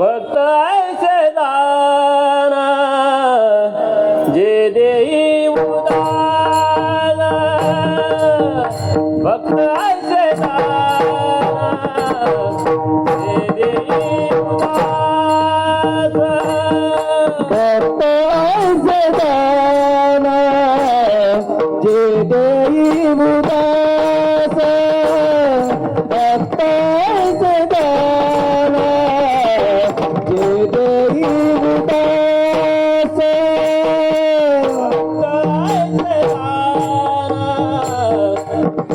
ಭಕ್ತ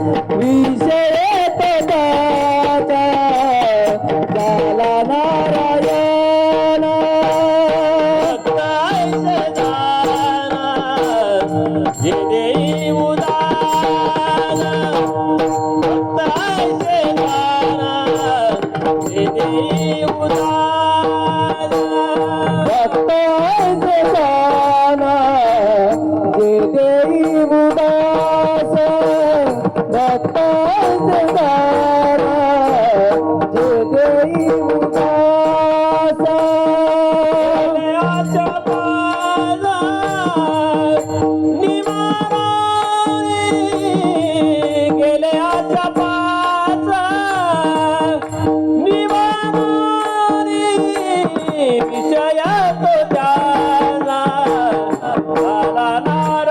Please.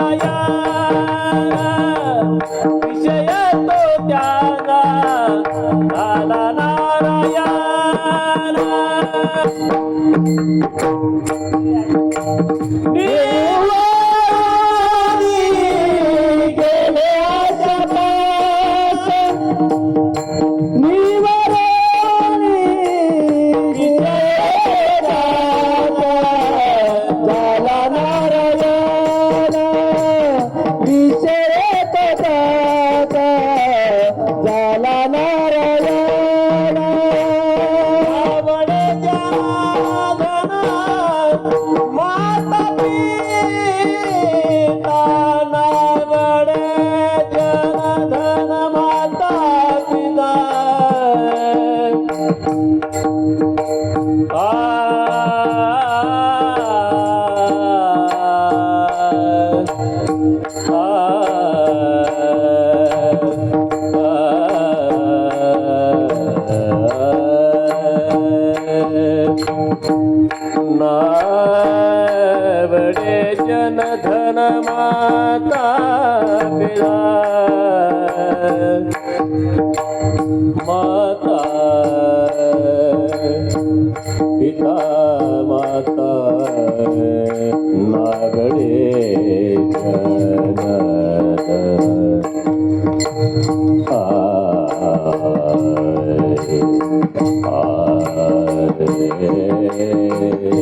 माया. विषय तो त्याला आला नावडे जनधन माता पिला माता पिता माता नागडे जन Yeah.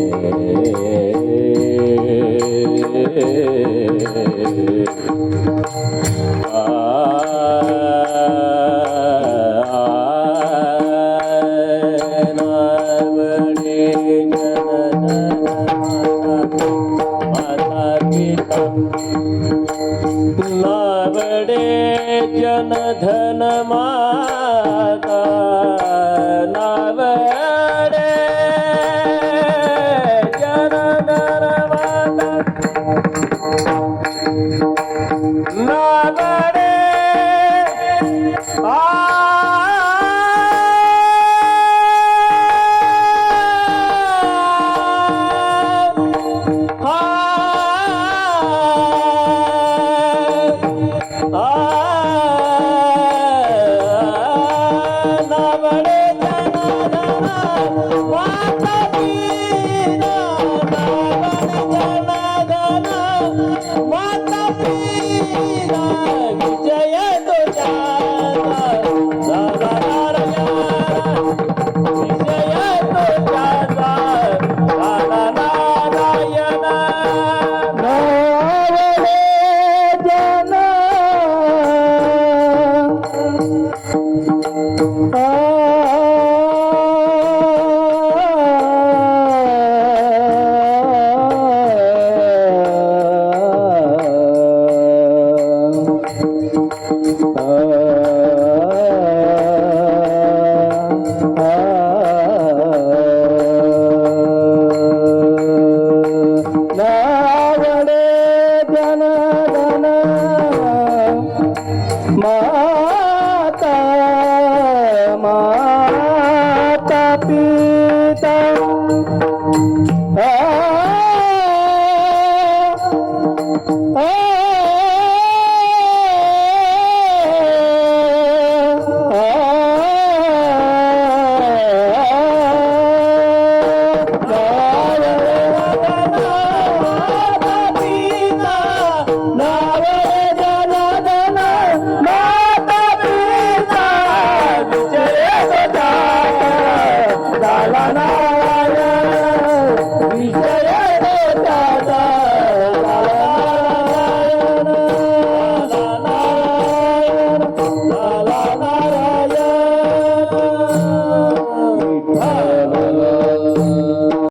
মা